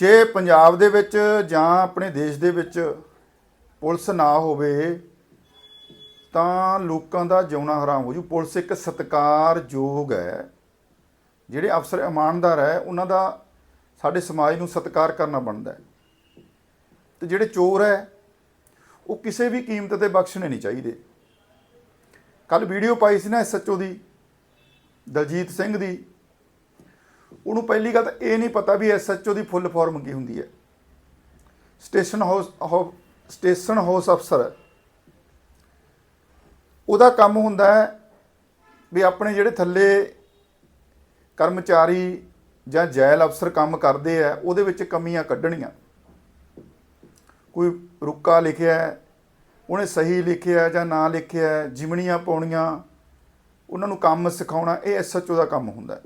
ਜੇ ਪੰਜਾਬ ਦੇ ਵਿੱਚ ਜਾਂ ਆਪਣੇ ਦੇਸ਼ ਦੇ ਵਿੱਚ ਪੁਲਿਸ ਨਾ ਹੋਵੇ, ਤਾਂ ਲੋਕਾਂ ਦਾ ਜਿਉਣਾ ਹਰਾਮ ਹੋ ਜੂ। ਪੁਲਿਸ ਇੱਕ ਸਤਿਕਾਰਯੋਗ ਹੈ। ਜਿਹੜੇ ਅਫਸਰ ਇਮਾਨਦਾਰ ਹੈ, ਉਹਨਾਂ ਦਾ ਸਾਡੇ ਸਮਾਜ ਨੂੰ ਸਤਿਕਾਰ ਕਰਨਾ ਬਣਦਾ ਹੈ। ਤੇ ਜਿਹੜੇ ਚੋਰ ਹੈ, ਉਹ ਕਿਸੇ ਵੀ ਕੀਮਤ ਤੇ ਬਖਸ਼ਣੇ ਨਹੀਂ ਚਾਹੀਦੇ। ਕੱਲ ਵੀਡੀਓ ਪਾਈ ਸੀ ਨਾ ਐਸਐਚਓ ਦੀ, ਦਲਜੀਤ ਸਿੰਘ ਦੀ। ਉਹਨੂੰ ਪਹਿਲੀ ਗੱਲ ਤਾਂ ਇਹ ਨਹੀਂ ਪਤਾ ਵੀ ਐਸਐਚਓ ਦੀ ਫੁੱਲ ਫਾਰਮ ਕੀ ਹੁੰਦੀ ਹੈ। ਸਟੇਸ਼ਨ ਹਾਊਸ ਹਾਊ- ਸਟੇਸ਼ਨ ਹਾਊਸ ਅਫਸਰ। ਉਹਦਾ ਕੰਮ ਹੁੰਦਾ ਹੈ ਵੀ ਆਪਣੇ ਜਿਹੜੇ ਥੱਲੇ ਕਰਮਚਾਰੀ ਜਾਂ ਜੈਲ ਅਫਸਰ ਕੰਮ ਕਰਦੇ ਆ ਉਹਦੇ ਵਿੱਚ ਕਮੀਆਂ ਕੱਢਣੀਆਂ। ਕੋਈ ਰੁੱਕਾ ਲਿਖਿਆ ਉਹਨੇ ਸਹੀ ਲਿਖਿਆ ਜਾਂ ਨਾ ਲਿਖਿਆ ਹੈ, ਜਿਮਣੀਆਂ ਪਾਉਣੀਆਂ ਉਹਨਾਂ ਨੂੰ ਕੰਮ ਸਿਖਾਉਣਾ ਇਹ ਐਸਐਚਓ ਦਾ ਕੰਮ ਹੁੰਦਾ ਹੈ।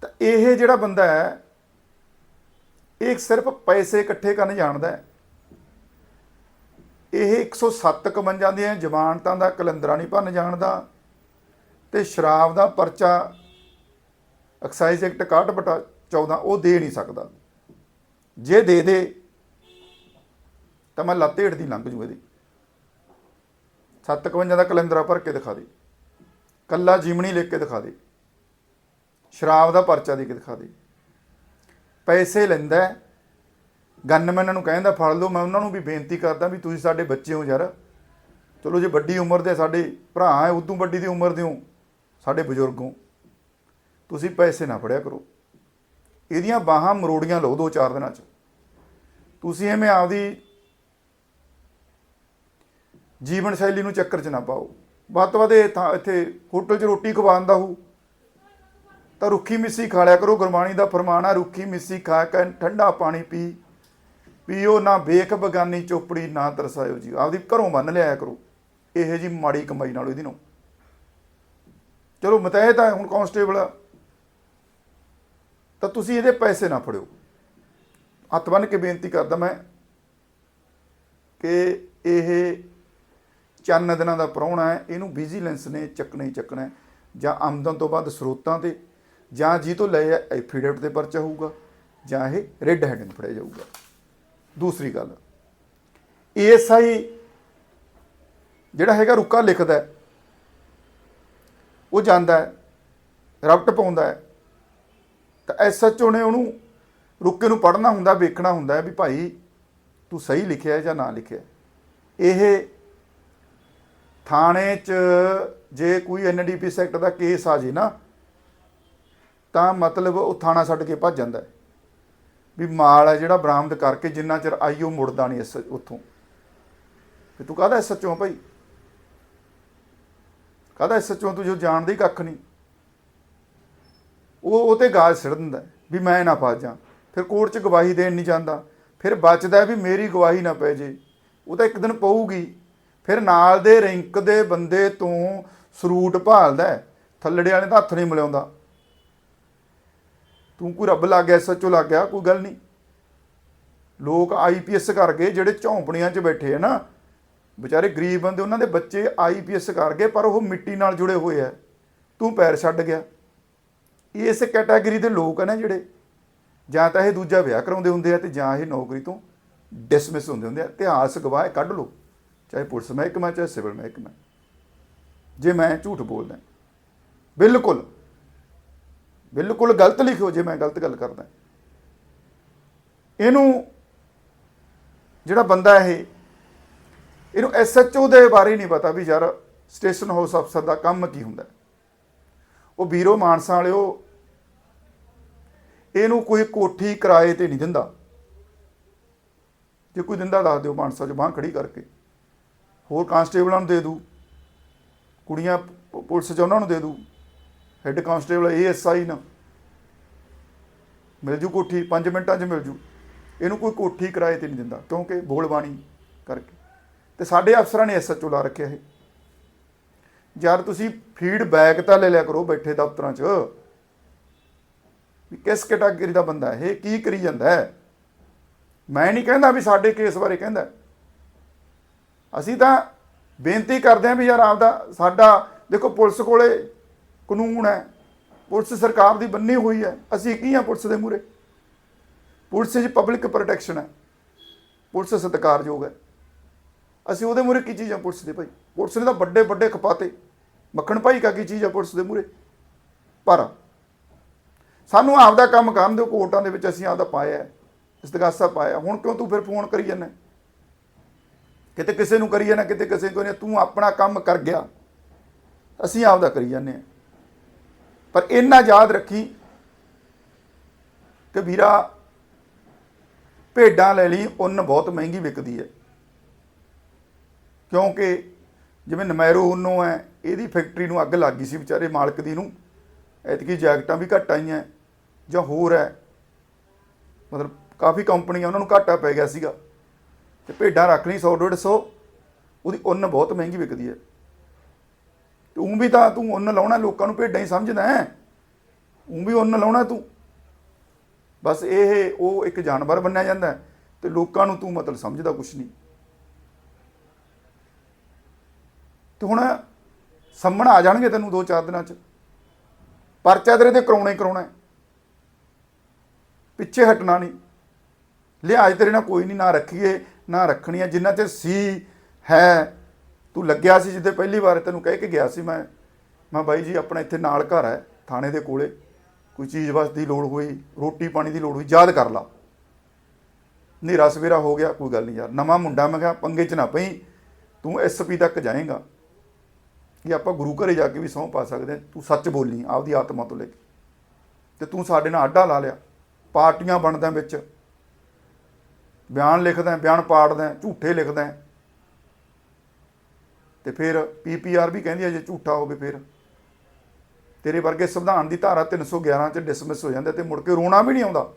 ਤਾਂ ਇਹ ਜਿਹੜਾ ਬੰਦਾ ਹੈ, ਇਹ ਸਿਰਫ ਪੈਸੇ ਇਕੱਠੇ ਕਰਨ ਜਾਣਦਾ ਹੈ। ਇਹ 107 51 ਦੀਆਂ ਜ਼ਮਾਨਤਾਂ ਦਾ ਕਲੰਦਰਾ ਨਹੀਂ ਭੰਨ ਜਾਣਦਾ ਤੇ ਸ਼ਰਾਬ ਦਾ ਪਰਚਾ ਐਕਸਾਈਜ਼ ਐਕਟ 61 ਬਟਾ 14 ਉਹ ਦੇ ਨਹੀਂ ਸਕਦਾ। ਜੇ ਦੇ ਦੇ, ਤਾਂ ਮੈਂ ਲੱਤ ਹੇਠ ਦੀ ਲੰਘ ਜੂ ਇਹਦੀ। 751 ਦਾ ਕੈਲੰਡਰ ਭਰ ਕੇ ਦਿਖਾ ਦੇ। ਕੱਲਾ ਜਿਮਣੀ ਲਿਖ ਕੇ ਦਿਖਾ ਦੇ। ਸ਼ਰਾਬ ਦਾ ਪਰਚਾ ਦੇ ਕੇ ਦਿਖਾ ਦੇ। ਪੈਸੇ ਲੈਂਦਾ ਹੈ। ਗਨਮੈਨਾਂ ਨੂੰ ਕਹਿੰਦਾ, ਫੜ ਲਓ, ਮੈਂ ਉਹਨਾਂ ਨੂੰ ਵੀ ਬੇਨਤੀ ਕਰਦਾ ਵੀ ਤੁਸੀਂ ਸਾਡੇ ਬੱਚੇ ਹੋ ਯਾਰ। ਚਲੋ, ਜੇ ਵੱਡੀ ਉਮਰ ਦੇ ਸਾਡੇ ਭਰਾ ਹੈ, ਉਦੋਂ ਵੱਡੀ ਦੀ ਉਮਰ ਦੇ ਹੋ, ਸਾਡੇ ਬਜ਼ੁਰਗ ਹੋ। ਤੁਸੀਂ ਪੈਸੇ ਨਾ ਫੜਿਆ ਕਰੋ। ਇਹਦੀਆਂ ਬਾਹਾਂ ਮਰੋੜੀਆਂ ਲਓ ਦੋ ਚਾਰ ਦਿਨਾਂ 'ਚ। ਤੁਸੀਂ ਐਵੇਂ ਆਪਦੀ ਜੀਵਨ ਸ਼ੈਲੀ ਨੂੰ ਚੱਕਰ 'ਚ ਨਾ ਪਾਓ। ਵੱਧ ਤੋਂ ਵੱਧ ਇਹ ਥਾਂ- ਇੱਥੇ ਹੋਟਲ 'ਚ ਰੋਟੀ ਖਵਾਉਣ ਦਾ ਹੋ ਤਾਂ ਰੁੱਖੀ ਮਿੱਸੀ ਖਾ ਲਿਆ ਕਰੋ, ਗੁਰਬਾਣੀ ਦਾ ਫਰਮਾਨ ਆ, ਰੁੱਖੀ ਮਿੱਸੀ ਖਾ ਕੇ ਠੰਡਾ ਪਾਣੀ ਪੀ, ਪੀਓ ਨਾ ਵੇਖ ਬਗਾਨੀ ਚੋਪੜੀ ਨਾ ਤਰਸਾਇਓ ਜੀ ਆਪਦੀ ਘਰੋਂ ਬੰਨ ਲਿਆਇਆ ਕਰੋ। ਇਹ ਜੀ ਮਾੜੀ ਕਮਾਈ ਨਾਲ ਇਹਦੀ ਨੂੰ। ਚਲੋ, ਮਤਹਿ ਤਾਂ ਹੁਣ ਕਾਂਸਟੇਬਲ ਆ। ਤਾਂ ਤੁਸੀਂ ਇਹਦੇ ਪੈਸੇ ਨਾ ਫੜਿਓ। ਹੱਥ ਬੰਨ ਕੇ ਬੇਨਤੀ ਕਰਦਾ ਮੈਂ ਕਿ ਇਹ ਚੰਨ ਦਿਨਾਂ ਦਾ ਪ੍ਰਾਹੁਣਾ ਹੈ, ਇਹਨੂੰ ਵਿਜੀਲੈਂਸ ਨੇ ਚੱਕਣਾ ਹੀ ਚੱਕਣਾ ਜਾਂ ਆਮਦਨ ਤੋਂ ਬਾਅਦ ਸਰੋਤਾਂ ਤੇ ਜਾਂ ਜੀ ਤੋਂ ਲਏ ਐਫੀਡੇਵਿਟ ਤੇ ਪਰਚਾ ਹੋਊਗਾ, ਜਾਂ ਇਹ ਰੈੱਡ ਹੈਂਡਿੰਗ ਫੜਿਆ ਜਾਊਗਾ। ਦੂਸਰੀ ਗੱਲ ਏਐਸਆਈ ਜਿਹੜਾ ਹੈਗਾ ਰੁੱਕਾ ਲਿਖਦਾ ਉਹ ਜਾਂਦਾ ਹੈ ਰਫਟ ਪਾਉਂਦਾ ਹੈ, ਤਾਂ ਐਸਐਚਓ ਨੇ ਉਹਨੂੰ ਰੁੱਕੇ ਨੂੰ ਪੜ੍ਹਨਾ ਹੁੰਦਾ, ਵੇਖਣਾ ਹੁੰਦਾ ਵੀ ਭਾਈ ਤੂੰ ਸਹੀ ਲਿਖਿਆ ਜਾਂ ਨਾ ਲਿਖਿਆ ਇਹ ਥਾਣੇ 'ਚ ਜੇ ਕੋਈ ਐਨਡੀਪੀ ਸੈਕਟ ਦਾ ਕੇਸ ਆ ਜੇ ਨਾ ਤਾਂ ਮਤਲਬ ਉਹ ਥਾਣਾ ਛੱਡ ਕੇ ਭੱਜ ਜਾਂਦਾ ਵੀ ਮਾਲ ਹੈ ਜਿਹੜਾ ਬਰਾਮਦ ਕਰਕੇ ਜਿੰਨਾ ਚਿਰ ਆਈਓ ਮੁੜਦਾ ਨਹੀਂ ਇਸ ਉੱਥੋਂ। ਤੇ ਤੂੰ ਕਾਹਦਾ ਸੱਚੋਂ ਭਾਈ? ਕਾਹਦਾ ਸੱਚੋਂ ਤੂੰ ਜੋ ਜਾਣਦਾ ਹੀ ਕੱਖ ਨਹੀਂ। ਉਹ ਉਹ ਤੇ ਗਾਜ ਸਿੜ ਦਿੰਦਾ ਵੀ ਮੈਂ ਨਾ ਫਸ। ਜਾ ਫਿਰ ਕੋਰਟ 'ਚ ਗਵਾਹੀ ਦੇਣ ਨਹੀਂ ਜਾਂਦਾ। ਫਿਰ ਬਚਦਾ ਵੀ ਮੇਰੀ ਗਵਾਹੀ ਨਾ ਪੈ ਜੇ। ਉਹ ਤਾਂ ਇੱਕ ਦਿਨ ਪਊਗੀ। ਫਿਰ ਨਾਲ ਦੇ ਰਿੰਕ ਦੇ ਬੰਦੇ ਤੋਂ ਸਰੂਟ ਭਾਲਦਾ ਥੱਲੜੇ ਵਾਲੇ ਦਾ ਹੱਥ ਨਹੀਂ ਮਿਲਾਉਂਦਾ। ਤੂੰ ਕੋਈ ਰੱਬ ਲੱਗ ਗਿਆ ਸੱਚੋ ਲੱਗ ਗਿਆ ਕੋਈ ਗੱਲ ਨਹੀਂ। ਲੋਕ ਆਈਪੀਐਸ ਕਰ ਗਏ, ਜਿਹੜੇ ਝੌਂਪੜੀਆਂ 'ਚ ਬੈਠੇ ਆ ਨਾ, ਵਿਚਾਰੇ ਗਰੀਬ ਬੰਦੇ, ਉਹਨਾਂ ਦੇ ਬੱਚੇ ਆਈਪੀਐਸ ਕਰ ਗਏ, ਪਰ ਉਹ ਮਿੱਟੀ ਨਾਲ ਜੁੜੇ ਹੋਏ ਆ। ਤੂੰ ਪੈਰ ਛੱਡ ਗਿਆ। ਇਸ ਕੈਟਾਗਰੀ ਦੇ ਲੋਕ ਆ ਨਾ ਜਿਹੜੇ, ਜਾਂ ਤਾਂ ਇਹ ਦੂਜਾ ਵਿਆਹ ਕਰਾਉਂਦੇ ਹੁੰਦੇ ਆ ਤੇ ਜਾਂ ਇਹ ਨੌਕਰੀ ਤੋਂ ਡਿਸਮਿਸ ਹੁੰਦੇ ਹੁੰਦੇ ਆ। ਇਤਿਹਾਸ ਗਵਾਹ ਕੱਢ ਲਓ, ਚਾਹੇ ਪੁਲਿਸ ਮਹਿਕਮਾ, ਚਾਹੇ ਸਿਵਲ ਮਹਿਕਮਾ। ਜੇ ਮੈਂ ਝੂਠ ਬੋਲਦਾ, ਬਿਲਕੁਲ। ਬਿਲਕੁਲ ਗਲਤ ਲਿਖਿਓ ਜੇ ਮੈਂ ਗਲਤ ਗੱਲ ਕਰਦਾ। ਇਹਨੂੰ ਜਿਹੜਾ ਬੰਦਾ ਇਹ, ਇਹਨੂੰ ਐਸਐਚਓ ਦੇ ਬਾਰੇ ਨਹੀਂ ਪਤਾ ਵੀ ਯਾਰ ਸਟੇਸ਼ਨ ਹਾਊਸ ਅਫਸਰ ਦਾ ਕੰਮ ਕੀ ਹੁੰਦਾ। ਉਹ ਵੀਰੋ ਮਾਨਸਾ ਵਾਲਿਓ, ਇਹਨੂੰ ਕੋਈ ਕੋਠੀ ਕਿਰਾਏ ਤੇ ਨਹੀਂ ਦਿੰਦਾ। ਜੇ ਕੋਈ ਦਿੰਦਾ ਦੱਸ ਦਿਓ ਮਾਨਸਾ 'ਚ ਬਾਂਹ ਖੜੀ ਕਰਕੇ। ਹੋਰ ਕਾਂਸਟੇਬਲਾਂ ਨੂੰ ਦੇ ਦੂ। ਕੁੜੀਆਂ ਪੁਲਿਸ 'ਚ ਉਹਨਾਂ ਨੂੰ ਦੇ ਦੂ। ਹੈੱਡ ਕਾਂਸਟੇਬਲ ਏਐਸਆਈ ਨਾ। ਮਿਲ ਜੂ ਕੋਠੀ 5 ਮਿੰਟਾਂ 'ਚ ਮਿਲ ਜੂ। ਇਹਨੂੰ ਕੋਈ ਕੋਠੀ ਕਿਰਾਏ ਤੇ ਨਹੀਂ ਦਿੰਦਾ, ਕਿਉਂਕਿ ਬੋਲਬਾਣੀ ਕਰਕੇ। ਤੇ ਸਾਡੇ ਅਫਸਰਾਂ ਨੇ ਐਸਐਚਓ ਲਾ ਰੱਖਿਆ ਇਹ। ਯਾਰ ਤੁਸੀਂ ਫੀਡਬੈਕ ਤਾਂ ਲੈ ਲਿਆ ਕਰੋ ਬੈਠੇ ਦਫ਼ਤਰਾਂ 'ਚ, ਵੀ ਕਿਸ ਕੈਟਾਗਰੀ ਦਾ ਬੰਦਾ ਇਹ, ਕੀ ਕਰੀ ਜਾਂਦਾ ਹੈ। ਮੈਂ ਨਹੀਂ ਕਹਿੰਦਾ ਵੀ ਸਾਡੇ ਕੇਸ ਬਾਰੇ ਕਹਿੰਦਾ। ਅਸੀਂ ਤਾਂ ਬੇਨਤੀ ਕਰਦੇ ਹਾਂ ਵੀ ਯਾਰ ਆਪਦਾ ਸਾਡਾ, ਦੇਖੋ ਪੁਲਿਸ ਕੋਲੇ ਕਾਨੂੰਨ ਹੈ। ਪੁਲਿਸ ਸਰਕਾਰ ਦੀ ਬੰਨੀ ਹੋਈ ਹੈ। ਅਸੀਂ ਕੀ ਆ ਪੁਲਿਸ ਦੇ ਮੂਰੇ ਪੁਲਿਸ 'ਚ ਪਬਲਿਕ ਪ੍ਰੋਟੈਕਸ਼ਨ ਹੈ। ਪੁਲਿਸ ਸਤਿਕਾਰਯੋਗ ਹੈ। ਅਸੀਂ ਉਹਦੇ ਮੂਰੇ ਕੀ ਚੀਜ਼ ਆ ਪੁਲਿਸ ਦੇ ਭਾਈ? ਪੁਲਿਸ ਨੇ ਤਾਂ ਵੱਡੇ ਵੱਡੇ ਖਪਾਤੇ। ਮੱਖਣ ਭਾਈ ਕਾ ਕੀ ਚੀਜ਼ ਆ ਪੁਲਿਸ ਦੇ ਮੂਰੇ ਪਰ ਸਾਨੂੰ ਆਪਦਾ ਕੰਮ ਕਰਨ ਦਿਓ, ਕੋਰਟਾਂ ਦੇ ਵਿੱਚ ਅਸੀਂ ਆਪਦਾ ਪਾਇਆ ਇਸਤਗਾਸਾ ਪਾਇਆ। ਹੁਣ ਕਿਉਂ ਤੂੰ ਫਿਰ ਫੋਨ ਕਰੀ ਜਾਂਦਾ? ਕਿਤੇ ਕਿਸੇ ਨੂੰ ਕਰੀ ਜਾਂਦਾ, ਕਿਤੇ ਕਿਸੇ ਨੂੰ ਨਹੀਂ ਤੂੰ ਆਪਣਾ ਕੰਮ ਕਰ ਗਿਆ। ਅਸੀਂ ਆਪਦਾ ਕਰੀ ਜਾਂਦੇ ਹਾਂ। ਪਰ ਇੰਨਾ ਯਾਦ ਰੱਖੀ ਕਿ ਵੀਰਾ ਭੇਡਾਂ ਲੈ ਲਈ, ਉੱਨ ਬਹੁਤ ਮਹਿੰਗੀ ਵਿਕਦੀ ਹੈ। ਕਿਉਂਕਿ ਜਿਵੇਂ ਨਮੈਰੋ ਉਹਨੋਂ ਹੈ, ਇਹਦੀ ਫੈਕਟਰੀ ਨੂੰ ਅੱਗ ਲੱਗ ਗਈ ਸੀ ਵਿਚਾਰੇ ਮਾਲਕ ਦੀ ਨੂੰ। ਐਤਕੀ ਜੈਕਟਾਂ ਵੀ ਘੱਟ ਆਈਆਂ, ਜਾਂ ਹੋਰ ਹੈ। ਮਤਲਬ ਕਾਫੀ ਕੰਪਨੀਆਂ ਉਹਨਾਂ ਨੂੰ ਘਾਟਾ ਪੈ ਗਿਆ ਸੀਗਾ। ਤੇ ਭੇਡਾਂ ਰੱਖ ਲਈ 100 150 ਉਹਦੀ ਉੱਨ ਬਹੁਤ ਮਹਿੰਗੀ ਵਿਕਦੀ ਹੈ। ਤੂੰ ਵੀ ਤਾਂ ਤੂੰ ਉੱਨ ਲਾਉਣਾ, ਲੋਕਾਂ ਨੂੰ ਭੇਡਾਂ ਹੀ ਸਮਝਦਾ ਹੈ। ਤੂੰ ਵੀ ਉੱਨ ਲਾਉਣਾ ਤੂੰ। ਬਸ ਇਹ ਉਹ ਇੱਕ ਜਾਨਵਰ ਬੰਨਿਆ ਜਾਂਦਾ ਹੈ ਤੇ ਲੋਕਾਂ ਨੂੰ ਤੂੰ ਮਤਲਬ ਸਮਝਦਾ ਕੁਛ ਨਹੀਂ। ਤੇ ਹੁਣ ਸੰਮਣ ਆ ਜਾਣਗੇ ਤੈਨੂੰ ਦੋ ਚਾਰ ਦਿਨਾਂ ਚ। ਪਰਚਾ ਤੇਰੇ ਤੇ ਕਰਾਉਣਾ ਹੀ ਕਰਾਉਣਾ ਪਿੱਛੇ ਹਟਣਾ ਨਹੀਂ। ਲਿਹਾਜ਼ ਤੇਰੇ ਨਾਲ ਕੋਈ ਨਹੀਂ, ਨਾ ਰੱਖੀਏ, ਨਾ ਰੱਖਣੀ ਹੈ। ਜਿੰਨਾ ਚਿਰ ਸੀ, ਹੈ ਤੂੰ ਲੱਗਿਆ ਸੀ ਜਿੱਦੇ ਪਹਿਲੀ ਵਾਰ ਤੈਨੂੰ ਕਹਿ ਕੇ ਗਿਆ ਸੀ ਮੈਂ। ਮੈਂ ਬਾਈ ਜੀ, ਆਪਣਾ ਇੱਥੇ ਨਾਲ ਘਰ ਹੈ, ਥਾਣੇ ਦੇ ਕੋਲੇ। ਕੋਈ ਚੀਜ਼ ਵਾਸਤੇ ਦੀ ਲੋੜ ਹੋਈ, ਰੋਟੀ ਪਾਣੀ ਦੀ ਲੋੜ ਹੋਈ, ਯਾਦ ਕਰ ਲਾ। ਹਨੇਰਾ ਸਵੇਰਾ ਹੋ ਗਿਆ, ਕੋਈ ਗੱਲ ਨਹੀਂ ਯਾਰ। ਨਵਾਂ ਮੁੰਡਾ ਮੈਂ ਕਿਹਾ, ਪੰਗੇ 'ਚ ਨਾ ਪਈ, ਤੂੰ ਐਸਪੀ ਤੱਕ ਜਾਏਗਾ। ਕਿ ਆਪਾਂ ਗੁਰੂ ਘਰੇ ਜਾ ਕੇ ਵੀ ਸਹੁੰ ਪਾ ਸਕਦੇ ਤੂੰ ਸੱਚ ਬੋਲੀ, ਆਪਦੀ ਆਤਮਾ ਤੋਂ ਲੈ ਕੇ। ਤੇ ਤੂੰ ਸਾਡੇ ਨਾਲ ਆਡਾ ਲਾ ਲਿਆ। ਪਾਰਟੀਆਂ ਬਣਦਾ ਵਿੱਚ। ਬਿਆਨ ਲਿਖਦਾ ਬਿਆਨ ਪਾੜਦਾ ਝੂਠੇ ਲਿਖਦਾ ਤੇ ਫਿਰ ਪੀਪੀਆਰ ਵੀ ਕਹਿੰਦੀ ਹੈ ਜੇ ਝੂਠਾ ਹੋਵੇ ਫਿਰ। ਤੇਰੇ ਵਰਗੇ ਸੰਵਿਧਾਨ ਦੀ ਧਾਰਾ 311 ਚ ਡਿਸਮਿਸ ਹੋ ਜਾਂਦਾ ਤੇ ਮੁੜ ਕੇ ਰੋਣਾ ਵੀ ਨਹੀਂ ਆਉਂਦਾ।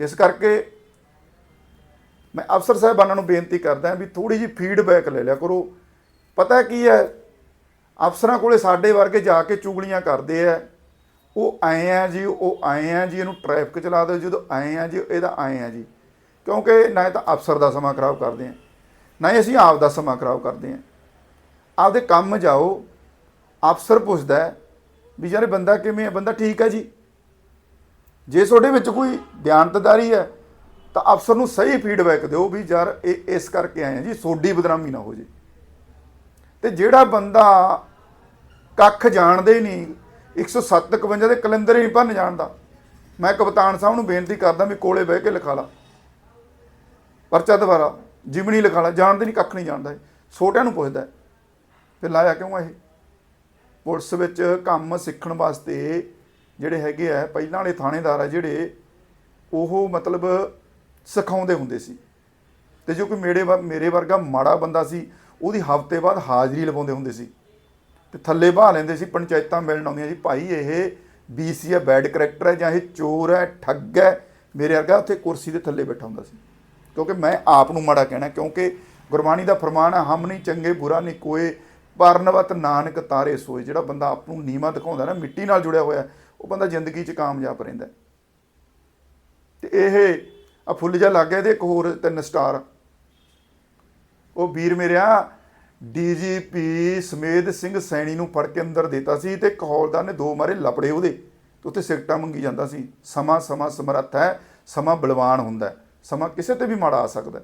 ਇਸ ਕਰਕੇ ਮੈਂ ਅਫਸਰ ਸਾਹਿਬਾਨਾਂ ਨੂੰ ਬੇਨਤੀ ਕਰਦਾ ਵੀ ਥੋੜੀ ਜਿਹੀ ਫੀਡਬੈਕ ਲੈ ਲਿਆ ਕਰੋ। ਪਤਾ ਕੀ ਹੈ, ਅਫਸਰਾਂ ਕੋਲੇ ਸਾਡੇ ਵਰਗੇ ਜਾ ਕੇ ਚੁਗਲੀਆਂ ਕਰਦੇ ਆ। ਉਹ ਆਏ ਆ ਜੀ, ਉਹ ਆਏ ਆ ਜੀ, ਇਹਨੂੰ ਟ੍ਰੈਫਿਕ ਚਲਾ ਦਿਓ, ਜਦੋਂ ਆਏ ਆ ਜੀ, ਇਹਦਾ ਆਏ ਆ ਜੀ। ਕਿਉਂਕਿ ਨਾ ਤਾਂ ਅਫਸਰ ਦਾ ਸਮਾਂ ਖਰਾਬ ਕਰਦੇ ਆ। ਨਾ ਹੀ ਅਸੀਂ ਆਪ ਦਾ ਸਮਾਂ ਖਰਾਬ ਕਰਦੇ ਹਾਂ। ਆਪਦੇ ਕੰਮ ਜਾਓ, ਅਫਸਰ ਪੁੱਛਦਾ ਵੀ ਯਾਰ ਬੰਦਾ ਕਿਵੇਂ ਹੈ? ਬੰਦਾ ਠੀਕ ਹੈ ਜੀ? ਜੇ ਤੁਹਾਡੇ ਵਿੱਚ ਕੋਈ ਬਿਆਨਤਦਾਰੀ ਹੈ, ਤਾਂ ਅਫਸਰ ਨੂੰ ਸਹੀ ਫੀਡਬੈਕ ਦਿਓ ਵੀ ਯਾਰ ਇਹ ਇਸ ਕਰਕੇ ਆਏ ਆ ਜੀ ਸੋਡੀ ਬਦਨਾਮੀ ਨਾ ਹੋ ਜੇ। ਤੇ ਜਿਹੜਾ ਬੰਦਾ ਕੱਖ ਜਾਣਦੇ ਹੀ ਨਹੀਂ 157 ਦੇ ਕੈਲੰਡਰ ਹੀ ਨਹੀਂ ਭੰਨ ਜਾਣਦਾ, ਮੈਂ ਕਪਤਾਨ ਸਾਹਿਬ ਨੂੰ ਬੇਨਤੀ ਕਰਦਾ ਵੀ ਕੋਲੇ ਬਹਿ ਕੇ ਲਿਖਾ ਲਾ। ਪਰਚਾ ਦੁਬਾਰਾ। ਜਿਮਣੀ ਲਿਖਾ ਲਾ ਜਾਣਦੇ ਨਹੀਂ, ਕੱਖ ਨਹੀਂ ਜਾਣਦਾ ਇਹ। ਛੋਟਿਆਂ ਨੂੰ ਪੁੱਛਦਾ ਫਿਰ ਲਾਇਆ ਕਿਉਂ ਇਹ? ਪੁਲਿਸ ਵਿੱਚ ਕੰਮ ਸਿੱਖਣ ਵਾਸਤੇ ਜਿਹੜੇ ਹੈਗੇ ਆ, ਪਹਿਲਾਂ ਵਾਲੇ ਥਾਣੇਦਾਰ ਆ ਜਿਹੜੇ, ਉਹ ਮਤਲਬ ਸਿਖਾਉਂਦੇ ਹੁੰਦੇ ਸੀ। ਤੇ ਜੋ ਕੋਈ ਮੇਰੇ ਵਰ- ਮੇਰੇ ਵਰਗਾ ਮਾੜਾ ਬੰਦਾ ਸੀ, ਉਹਦੀ ਹਫ਼ਤੇ ਬਾਅਦ ਹਾਜ਼ਰੀ ਲਵਾਉਂਦੇ ਹੁੰਦੇ ਸੀ। ਤੇ ਥੱਲੇ ਬਾਹ ਲੈਂਦੇ ਸੀ, ਪੰਚਾਇਤਾਂ ਮਿਲਣ ਆਉਂਦੀਆਂ ਜੀ ਭਾਈ ਇਹ ਬੀਸੀ ਹੈ ਬੈਡ ਕਰੈਕਟਰ ਹੈ ਜਾਂ ਇਹ ਚੋਰ ਹੈ ਠੱਗ ਹੈ ਮੇਰੇ ਵਰਗਾ ਉੱਥੇ ਕੁਰਸੀ ਦੇ ਥੱਲੇ ਬੈਠਾ ਹੁੰਦਾ ਸੀ। ਕਿਉਂਕਿ ਮੈਂ ਆਪ ਨੂੰ ਮਾੜਾ ਕਹਿਣਾ ਕਿਉਂਕਿ ਗੁਰਬਾਣੀ ਦਾ ਫਰਮਾਨ ਹੈ ਹਮ ਨਹੀਂ ਚੰਗੇ ਬੁਰਾ ਨਹੀਂ ਕੋਏ ਪਰਨਵਤ ਨਾਨਕ ਤਾਰੇ ਸੋਏ। ਜਿਹੜਾ ਬੰਦਾ ਆਪ ਨੂੰ ਨੀਵਾ ਦਿਖਾਉਂਦਾ ਨਾ ਮਿੱਟੀ ਨਾਲ ਜੁੜਿਆ ਹੋਇਆ ਉਹ ਬੰਦਾ ਜ਼ਿੰਦਗੀ 'ਚ ਕਾਮਯਾਬ ਰਹਿੰਦਾ ਹੈ। ਤੇ ਇਹ ਆ ਫੁੱਲ ਜਿਹਾ ਲੱਗ ਗਿਆ ਇਹਦੇ ਇੱਕ ਹੋਰ ਤਿੰਨ ਸਟਾਰ। ਉਹ ਵੀਰ ਮੇਰਿਆ ਡੀਜੀਪੀ ਸਮੇਧ ਸਿੰਘ ਸੈਣੀ ਨੂੰ ਫੜ ਕੇ ਅੰਦਰ ਦਿੱਤਾ ਸੀ ਤੇ ਇੱਕ ਨੇ ਦੋ ਮਾਰੇ ਲਪੜੇ ਉਹਦੇ ਤੇ ਉੱਥੇ ਸਿਗਟਾਂ ਮੰਗੀ ਜਾਂਦਾ ਸੀ। ਸਮਾਂ ਸਮਾਂ ਸਮਰੱਥ ਹੈ ਸਮਾਂ ਬਲਵਾਨ ਹੁੰਦਾ ਹੈ, ਸਮਾਂ ਕਿਸੇ ਤੇ ਵੀ ਮਾੜਾ ਆ ਸਕਦਾ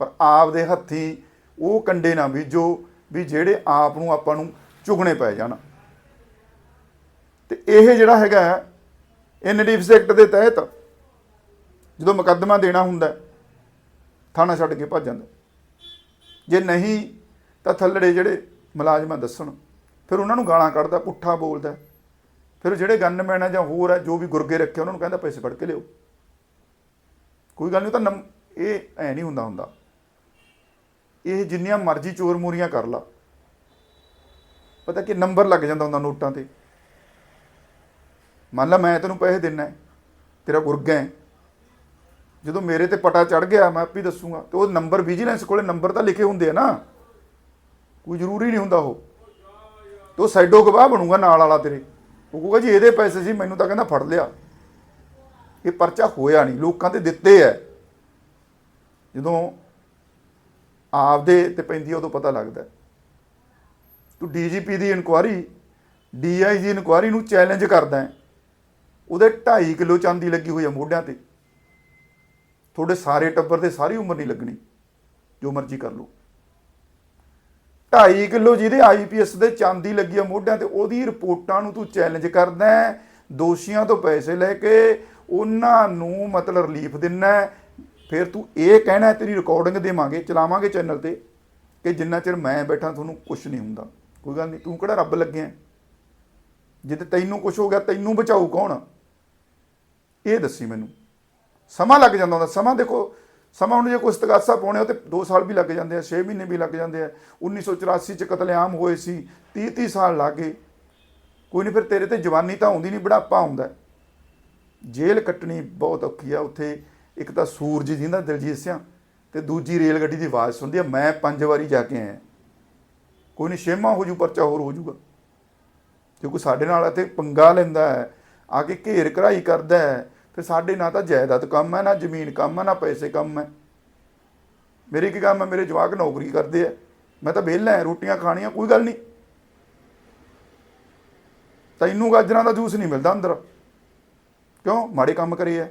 ਪਰ ਆਪ ਦੇ ਹੱਥੀ ਉਹ ਕੰਡੇ ਨਾ ਬੀਜੋ ਵੀ ਜਿਹੜੇ ਆਪ ਨੂੰ ਆਪਾਂ ਨੂੰ ਚੁਗਣੇ ਪੈ ਜਾਣ। ਤੇ ਇਹ ਜਿਹੜਾ ਹੈਗਾ ਐਨਡੀਐਫ ਐਕਟ ਦੇ ਤਹਿਤ ਜਦੋਂ ਮੁਕੱਦਮਾ ਦੇਣਾ ਹੁੰਦਾ ਥਾਣਾ ਛੱਡ ਕੇ ਭੱਜ ਜਾਂਦਾ ਜੇ ਨਹੀਂ, ਤਾਂ ਥੱਲੜੇ ਜਿਹੜੇ ਮੁਲਾਜ਼ਮਾਂ ਦੱਸਣ, ਫਿਰ ਉਹਨਾਂ ਨੂੰ ਗਾਲਾਂ ਕੱਢਦਾ, ਪੁੱਠਾ ਬੋਲਦਾ ਫਿਰ ਜਿਹੜੇ ਗਨਮੈਨ ਆ ਜਾਂ ਹੋਰ ਆ ਜੋ ਵੀ ਗੁਰਗੇ ਰੱਖੇ, ਉਹਨਾਂ ਨੂੰ ਕਹਿੰਦਾ, ਪੈਸੇ ਫੜ ਕੇ ਲਿਓ ਕੋਈ ਗੱਲ ਨਹੀਂ ਉਹ ਤਾਂ ਨਮ- ਇਹ ਐ ਨਹੀਂ ਹੁੰਦਾ ਹੁੰਦਾ। ਇਹ ਜਿੰਨੀਆਂ ਮਰਜ਼ੀ ਚੋਰ ਮੋਰੀਆਂ ਕਰ ਲਾ। ਪਤਾ ਕਿ ਨੰਬਰ ਲੱਗ ਜਾਂਦਾ ਹੁੰਦਾ ਨੋਟਾਂ ਤੇ। ਮੰਨ ਲਾ ਮੈਂ ਤੈਨੂੰ ਪੈਸੇ ਦੇਣਾ ਹੈ, ਤੇਰਾ ਗੁਰਗਾ ਹੈ। ਜਦੋਂ ਮੇਰੇ ਤੇ ਪਟਾ ਚੜ ਗਿਆ, ਮੈਂ ਆਪ ਹੀ ਦੱਸੂਗਾ ਤੇ ਉਹ ਨੰਬਰ ਵਿਜੀਲੈਂਸ ਕੋਲੇ ਨੰਬਰ ਤਾਂ ਲਿਖੇ ਹੁੰਦੇ ਆ ਨਾ। ਕੋਈ ਜ਼ਰੂਰੀ ਨਹੀਂ ਹੁੰਦਾ ਉਹ। ਤੇ ਉਹ ਸਾਈਡੋ ਗਵਾਹ ਬਣੂਗਾ ਨਾਲ ਵਾਲਾ ਤੇਰੇ। ਉਹ ਕਹੂਗਾ ਜੀ ਇਹਦੇ ਪੈਸੇ ਸੀ, ਮੈਨੂੰ ਤਾਂ ਕਹਿੰਦਾ ਫੜ ਲਿਆ। ਇਹ ਪਰਚਾ ਹੋਇਆ ਨਹੀਂ ਲੋਕਾਂ ਤੇ ਦਿੱਤੇ ਐ। ਜਦੋਂ ਆਪਦੇ ਤੇ ਪੈਂਦੀ ਉਦੋਂ ਪਤਾ ਲੱਗਦਾ। ਹੈ। ਤੂੰ ਡੀਜੀਪੀ ਦੀ ਇਨਕੁਆਰੀ ਡੀਆਈਜੀ ਇਨਕੁਆਰੀ ਨੂੰ ਚੈਲੰਜ ਕਰਦਾ ਹੈ ਉਹਦੇ 2.5 ਕਿਲੋ ਚਾਂਦੀ ਲੱਗੀ ਹੋਈ ਆ ਮੋਢਿਆਂ ਤੇ। ਤੁਹਾਡੇ ਸਾਰੇ ਟੱਬਰ ਦੇ ਸਾਰੀ ਉਮਰ ਨਹੀਂ ਲੱਗਣੀ। ਜੋ ਮਰਜ਼ੀ ਕਰ ਲਓ। 2.5 ਕਿਲੋ ਜਿਹਦੇ ਆਈਪੀਐਸ ਦੇ ਚਾਂਦੀ ਲੱਗੀ ਆ ਮੋਢਿਆਂ ਤੇ ਉਹਦੀ ਰਿਪੋਰਟਾਂ ਨੂੰ ਤੂੰ ਚੈਲੰਜ ਕਰਦਾ ਹੈ, ਦੋਸ਼ੀਆਂ ਤੋਂ ਪੈਸੇ ਲੈ ਕੇ ਉਹਨਾਂ ਨੂੰ ਮਤਲਬ ਰਿਲੀਫ ਦਿੰਨਾ ਫਿਰ ਤੂੰ ਇਹ ਕਹਿਣਾ ਤੇਰੀ ਰਿਕਾਰਡਿੰਗ ਦੇਵਾਂਗੇ, ਚਲਾਵਾਂਗੇ ਚੈਨਲ ਤੇ ਕਿ ਜਿੰਨਾ ਚਿਰ ਮੈਂ ਬੈਠਾ, ਤੁਹਾਨੂੰ ਕੁਝ ਨਹੀਂ ਹੁੰਦਾ। ਕੋਈ ਗੱਲ ਨਹੀਂ, ਤੂੰ ਕਿਹੜਾ ਰੱਬ ਲੱਗਿਆ ਜਿੱਦ ਤੈਨੂੰ ਕੁਝ ਹੋ ਗਿਆ, ਤੈਨੂੰ ਬਚਾਊ ਕੌਣ ਇਹ ਦੱਸੀ ਮੈਨੂੰ। ਸਮਾਂ ਲੱਗ ਜਾਂਦਾ ਹੁੰਦਾ। ਸਮਾਂ ਦੇਖੋ, ਸਮਾਂ ਹੁਣ ਜੇ ਕੋਈ ਇਸਤਗਾਸਾ ਪਾਉਣੇ ਹੋ ਤੇ 2 ਸਾਲ ਵੀ ਲੱਗ ਜਾਂਦੇ ਆ 6 ਮਹੀਨੇ ਵੀ ਲੱਗ ਜਾਂਦੇ ਆ। 1984 ਚ ਕਤਲੇਆਮ ਹੋਏ ਸੀ 30 30 ਸਾਲ ਲੱਗੇ ਕੋਈ ਨਹੀਂ, ਫਿਰ ਤੇਰੇ ਤੇ ਜਵਾਨੀ ਤਾਂ ਆਉਂਦੀ ਨਹੀਂ, ਬੁਢਾਪਾ ਆਉਂਦਾ ਜੇਲ੍ਹ ਕੱਟਣੀ ਬਹੁਤ ਔਖੀ ਆ, ਉੱਥੇ ਇੱਕ ਤਾਂ ਸੂਰਜ ਜਿੰਦਾ ਦਿਲਜੀਤ ਸਿੰਘ ਤੇ ਦੂਜੀ ਰੇਲ ਗੱਡੀ ਦੀ ਆਵਾਜ਼ ਸੁਣਦੀ ਆ, ਮੈਂ ਪੰਜ ਵਾਰੀ ਜਾ ਕੇ ਆਇਆ। ਕੋਈ ਨਹੀਂ ਛੇਵਾਂ ਹੋ ਜੂ, ਪਰਚਾ ਹੋਰ ਹੋ ਜੂਗਾ। ਜੇ ਕੋਈ ਸਾਡੇ ਨਾਲ ਇੱਥੇ ਪੰਗਾ ਲੈਂਦਾ ਹੈ, ਆ ਕੇ ਘੇਰ ਘਰਾਈ ਕਰਦਾ ਹੈ ਫਿਰ ਸਾਡੇ ਨਾਲ ਤਾਂ ਜਾਇਦਾਦ ਕੰਮ ਹੈ, ਨਾ ਜ਼ਮੀਨ ਕੰਮ ਹੈ, ਨਾ ਪੈਸੇ ਕੰਮ ਹੈ। ਮੇਰੇ ਕੀ ਕੰਮ ਹੈ? ਮੇਰੇ ਜਵਾਕ ਨੌਕਰੀ ਕਰਦੇ ਆ। ਮੈਂ ਤਾਂ ਵਿਹਲਾ ਹਾਂ, ਰੋਟੀਆਂ ਖਾਣੀਆਂ, ਕੋਈ ਗੱਲ ਨਹੀਂ ਤੈਨੂੰ ਗਾਜਰਾਂ ਦਾ ਜੂਸ ਨਹੀਂ ਮਿਲਦਾ ਅੰਦਰ। ਕਿਉਂ? ਮਾੜੇ ਕੰਮ ਕਰੇ ਆ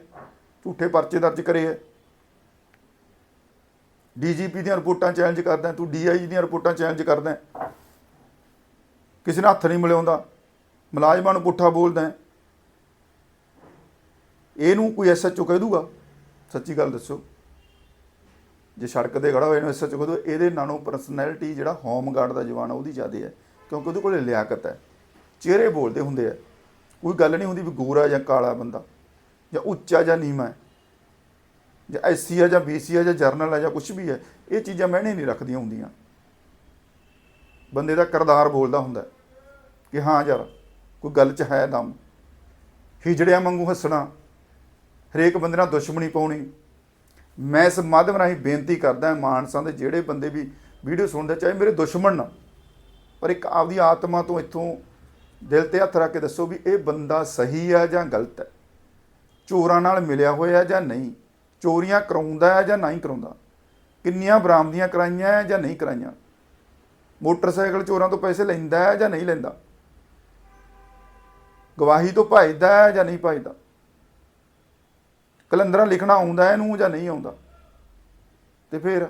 ਝੂਠੇ ਪਰਚੇ ਦਰਜ ਕਰੇ ਆ ਡੀਜੀਪੀ ਦੀਆਂ ਰਿਪੋਰਟਾਂ ਚੈਲੰਜ ਕਰਦਾ ਹੈ, ਤੂੰ ਡੀਆਈਜੀ ਦੀਆਂ ਰਿਪੋਰਟਾਂ ਚੈਲੰਜ ਕਰਦਾ ਕਿਸੇ ਨਾਲ ਹੱਥ ਨਹੀਂ ਮਿਲਾਉਂਦਾ। ਮੁਲਾਜ਼ਮਾਂ ਨੂੰ ਪੁੱਠਾ ਬੋਲਦਾ ਇਹਨੂੰ ਕੋਈ ਐਸਐਚਓ ਕਹਿ ਦੂਗਾ? ਸੱਚੀ ਗੱਲ ਦੱਸੋ। ਜੇ ਸੜਕ ਤੇ ਖੜਾ ਹੋਇਆ ਇਹਨੂੰ ਐਸਐਚਓ ਕਹਿ ਦੂ ਇਹਦੇ ਨਾਲੋਂ ਪਰਸਨੈਲਿਟੀ ਜਿਹੜਾ ਹੋਮ ਗਾਰਡ ਦਾ ਜਵਾਨ ਆ ਉਹਦੀ ਜ਼ਿਆਦੇ ਹੈ ਕਿਉਂਕਿ ਉਹਦੇ ਕੋਲੇ ਲਿਆਕਤ ਹੈ ਚਿਹਰੇ ਬੋਲਦੇ ਹੁੰਦੇ ਆ। ਕੋਈ ਗੱਲ ਨਹੀਂ ਹੁੰਦੀ ਵੀ ਗੋਰਾ ਜਾਂ ਕਾਲਾ ਬੰਦਾ ਜਾਂ ਉੱਚਾ ਜਾਂ ਨੀਵਾਂ ਹੈ, ਜਾਂ ਐਸਸੀ ਆ ਜਾਂ ਬੀਸੀ ਆ ਜਾਂ ਜਰਨਲ ਆ ਜਾਂ ਕੁਝ ਵੀ ਹੈ, ਇਹ ਚੀਜ਼ਾਂ ਮਹਿਣੇ ਨਹੀਂ ਰੱਖਦੀਆਂ ਹੁੰਦੀਆਂ। ਬੰਦੇ ਦਾ ਕਰਦਾਰ ਬੋਲਦਾ ਹੁੰਦਾ ਕਿ ਹਾਂ ਯਾਰ, ਕੋਈ ਗੱਲ 'ਚ ਹੈ ਦਮ। ਹਿਜੜਿਆਂ ਵਾਂਗੂ ਹੱਸਣਾ, ਹਰੇਕ ਬੰਦੇ ਨਾਲ ਦੁਸ਼ਮਣੀ ਪਾਉਣੀ। ਮੈਂ ਇਸ ਮਾਧਿਅਮ ਰਾਹੀਂ ਬੇਨਤੀ ਕਰਦਾ ਹਾਂ ਮਾਨਸਾਂ ਦੇ ਜਿਹੜੇ ਬੰਦੇ ਵੀ ਵੀਡੀਓ ਸੁਣਦੇ, ਚਾਹੇ ਮੇਰੇ ਦੁਸ਼ਮਣ ਨਾ, ਪਰ ਇੱਕ ਆਪਦੀ ਆਤਮਾ ਤੋਂ ਇੱਥੋਂ ਦਿਲ ਤੇ ਹੱਥ ਰੱਖ ਕੇ ਦੱਸੋ ਵੀ ਇਹ ਬੰਦਾ ਸਹੀ ਹੈ ਜਾਂ ਗਲਤ ਹੈ? ਚੋਰਾਂ ਨਾਲ ਮਿਲਿਆ ਹੋਇਆ ਜਾਂ ਨਹੀਂ? ਚੋਰੀਆਂ ਕਰਾਉਂਦਾ ਹੈ ਜਾਂ ਨਹੀਂ ਕਰਾਉਂਦਾ? ਕਿੰਨੀਆਂ ਬਰਾਮਦੀਆਂ ਕਰਾਈਆਂ ਹੈ ਜਾਂ ਨਹੀਂ ਕਰਾਈਆਂ? ਮੋਟਰਸਾਈਕਲ ਚੋਰਾਂ ਤੋਂ ਪੈਸੇ ਲੈਂਦਾ ਹੈ ਜਾਂ ਨਹੀਂ ਲੈਂਦਾ? ਗਵਾਹੀ ਤੋਂ ਭਜਦਾ ਹੈ ਜਾਂ ਨਹੀਂ ਭਜਦਾ ਕਲੰਦਰਾਂ ਲਿਖਣਾ ਆਉਂਦਾ ਹੈ, ਇਹਨੂੰ ਜਾਂ ਨਹੀਂ ਆਉਂਦਾ? ਤੇ ਫਿਰ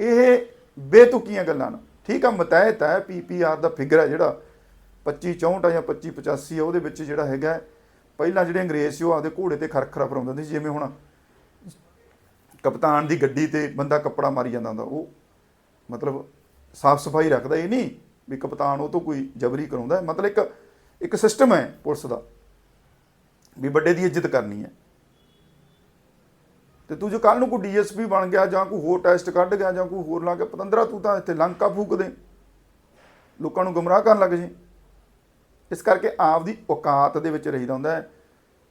ਇਹ ਬੇਤੁਕੀਆਂ ਗੱਲਾਂ ਨੇ। ਠੀਕ ਆ, ਮਤਹਿਤ ਹੈ ਪੀਪੀਆਰ ਦਾ ਫਿਗਰ ਹੈ ਜਿਹੜਾ। 25 64 ਜਾਂ 25 85 ਆ, ਉਹਦੇ ਵਿੱਚ ਜਿਹੜਾ ਹੈਗਾ ਪਹਿਲਾਂ ਜਿਹੜੇ ਅੰਗਰੇਜ਼ ਸੀ ਉਹ ਆਪਦੇ ਘੋੜੇ ਤੇ ਖਰਖਰਾ ਫਰਾਉਂਦੇ ਹੁੰਦੇ ਸੀ, ਜਿਵੇਂ ਹੁਣ ਕਪਤਾਨ ਦੀ ਗੱਡੀ ਤੇ ਬੰਦਾ ਕੱਪੜਾ ਮਾਰੀ ਜਾਂਦਾ ਹੁੰਦਾ, ਉਹ ਮਤਲਬ ਸਾਫ਼ ਸਫ਼ਾਈ ਰੱਖਦਾ ਇਹ ਨਹੀਂ ਵੀ ਕਪਤਾਨ ਉਹ ਤੋਂ ਕੋਈ ਜਬਰੀ ਕਰਾਉਂਦਾ ਮਤਲਬ ਇੱਕ ਇੱਕ ਸਿਸਟਮ ਹੈ ਪੁਲਿਸ ਦਾ ਵੀ ਵੱਡੇ ਦੀ ਇੱਜ਼ਤ ਕਰਨੀ ਹੈ। ਤੇ ਤੂੰ ਜੋ ਕੱਲ ਨੂੰ ਕੋਈ ਡੀਐਸਪੀ ਬਣ ਗਿਆ ਜਾਂ ਕੋਈ ਹੋਰ ਟੈਸਟ ਕੱਢ ਗਿਆ ਜਾਂ ਕੋਈ ਹੋਰ ਲਾ ਕੇ, ਪਤੰਦਰਾ ਤੂੰ ਤਾਂ ਇੱਥੇ ਲੰਕਾ ਫੂਕ ਦੇ। ਲੋਕਾਂ ਨੂੰ ਗੁੰਮਰਾਹ ਕਰਨ ਲੱਗ ਜੀ ਇਸ ਕਰਕੇ ਆਪਦੀ ਔਕਾਤ ਦੇ ਵਿੱਚ ਰਹੀਦਾ ਹੁੰਦਾ ਹੈ।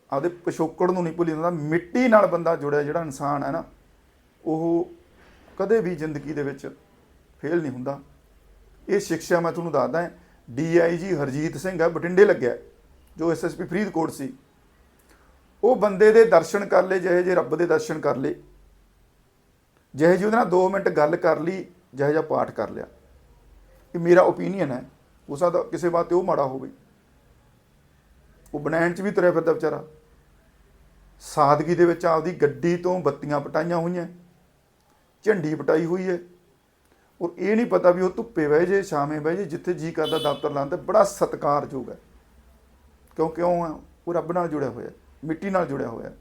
ਆਪਦੇ ਪਿਛੋਕੜ ਨੂੰ ਨਹੀਂ ਭੁੱਲੀ ਹੁੰਦਾ ਮਿੱਟੀ ਨਾਲ ਬੰਦਾ ਜੁੜਿਆ ਜਿਹੜਾ ਇਨਸਾਨ ਹੈ ਨਾ, ਉਹ ਕਦੇ ਵੀ ਜ਼ਿੰਦਗੀ ਦੇ ਵਿੱਚ ਫੇਲ ਨਹੀਂ ਹੁੰਦਾ। ਇਹ ਸਿੱਖਿਆ ਮੈਂ ਤੁਹਾਨੂੰ ਦੱਸਦਾ ਡੀਆਈਜੀ ਹਰਜੀਤ ਸਿੰਘ ਹੈ ਬਟਿੰਡੇ ਲੱਗਿਆ ਜੋ ਐਸਐਸਪੀ ਫਰੀਦਕੋਟ ਸੀ। ਉਹ ਬੰਦੇ ਦੇ ਦਰਸ਼ਨ ਕਰ ਲਏ, ਜਿਹੇ ਜੇ ਰੱਬ ਦੇ ਦਰਸ਼ਨ ਕਰ ਲਏ। ਜਿਹੇ ਜੀ ਉਹਦੇ ਨਾਲ 2 ਮਿੰਟ ਗੱਲ ਕਰ ਲਈ, ਜਿਹੇ ਜਿਹਾ ਪਾਠ ਕਰ ਲਿਆ। ਇਹ ਮੇਰਾ ਓਪੀਨੀਅਨ ਹੈ। ਹੋ ਸਕਦਾ ਕਿਸੇ ਬਾਤ ਤੇ ਉਹ ਮਾੜਾ ਹੋਵੇ। ਉਹ ਬਣਾਉਣ ਚ ਵੀ ਤੁਰਿਆ ਫਿਰਦਾ ਵਿਚਾਰਾ। ਸਾਦਗੀ ਦੇ ਵਿੱਚ ਆਪਦੀ ਗੱਡੀ ਤੋਂ ਬੱਤੀਆਂ ਪਟਾਈਆਂ ਹੋਈਆਂ। ਝੰਡੀ ਪਟਾਈ ਹੋਈ ਹੈ। ਔਰ ਇਹ ਨਹੀਂ ਪਤਾ ਵੀ ਉਹ ਧੁੱਪੇ ਬਹਿ ਜੇ, ਛਾਵੇਂ ਬਹਿ ਜੇ, ਜਿੱਥੇ ਜੀ ਕਰਦਾ ਦਫ਼ਤਰ ਲਾਉਣ ਬੜਾ ਸਤਿਕਾਰਯੋਗ ਹੈ। ਕਿਉਂ ਕਿਉਂ ਹੈ? ਉਹ ਰੱਬ ਨਾਲ ਜੁੜਿਆ ਹੋਇਆ ਮਿੱਟੀ ਨਾਲ ਜੁੜਿਆ ਹੋਇਆ ਹੈ।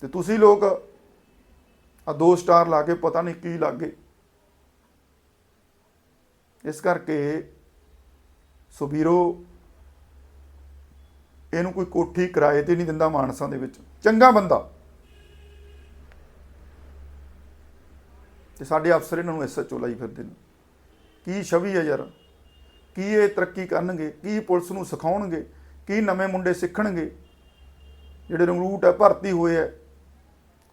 ਤੇ ਤੁਸੀਂ ਲੋਕ ਆ ਦੋ ਸਟਾਰ ਲਾ ਕੇ ਪਤਾ ਨਹੀਂ ਕੀ ਲੱਗੇ ਇਸ ਕਰਕੇ ਸੁਬੀਰੋ ਇਹਨੂੰ ਕੋਈ ਕੋਠੀ ਕਿਰਾਏ ਤੇ ਨਹੀਂ ਦਿੰਦਾ ਮਾਨਸਾਂ ਦੇ ਵਿੱਚ। ਚੰਗਾ ਬੰਦਾ। ਤੇ ਸਾਡੇ ਅਫਸਰ ਇਹਨਾਂ ਨੂੰ ਐਸਐਚਓ ਲਾਈ ਫਿਰਦੇ ਨੇ। ਕੀ ਛਵੀ ਹੈ ਯਾਰ? ਕੀ ਇਹ ਤਰੱਕੀ ਕਰਨਗੇ? ਕੀ ਪੁਲਿਸ ਨੂੰ ਸਿਖਾਉਣਗੇ? ਕੀ ਨਵੇਂ ਮੁੰਡੇ ਸਿੱਖਣਗੇ? ਜਿਹੜੇ ਰੰਗਰੂਟ ਹੈ, ਭਰਤੀ ਹੋਏ ਹੈ।